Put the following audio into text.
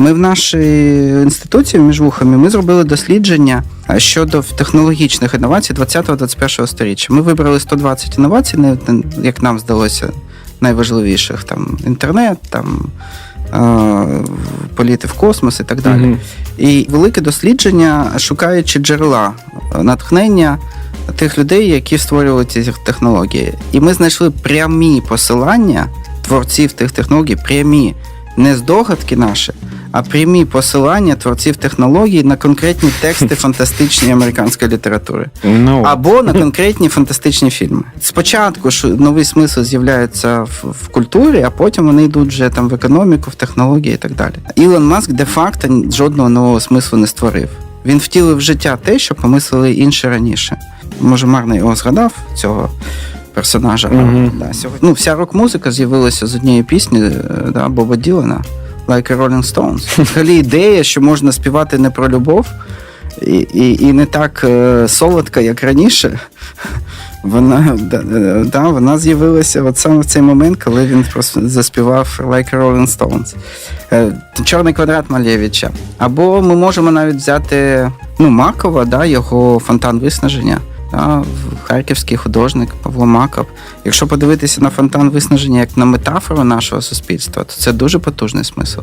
Ми в нашій інституції між вухами ми зробили дослідження е, щодо технологічних інновацій 20-21 століття. Ми вибрали 120 інновацій, як нам здалося, найважливіших там інтернет, там е, політи в космос і так далі. Мгм. І велике дослідження, шукаючи джерела е, натхнення тих людей, які створювали ці технології. І ми знайшли прямі посилання творців тих технологій, прямі, не здогадки наші, а прямі посилання творців технологій на конкретні тексти фантастичної американської літератури. Ну, Або на конкретні фантастичні фільми. Спочатку ж новий смисл з'являється в, в культурі, а потім вони йдуть вже там в економіку, в технології і так далі. Ілон Маск де-факто жодного нового смислу не створив. Він втілив в життя те, що помислили інші раніше. Може, марно його згадав цього персонажа. Мгм. Да, сьогодні. Ну, вся рок-музика з'явилася з однієї пісні е, да, Боба Ділана. Like a Rolling Stones. Взагалі ідея, що можна співати не про любов, і, і, і не так е, солодка, як раніше. Вона, да, е, вона з'явилася от саме в цей момент, коли він просто заспівав Like a Rolling Stones. Е, Чорний квадрат Малєвича. Або ми можемо навіть взяти ну, Макова, да, його фонтан виснаження. В- харківський художник Павло Маков. Якщо подивитися на фонтан виснаження як на метафору нашого суспільства, то це дуже потужний смисл.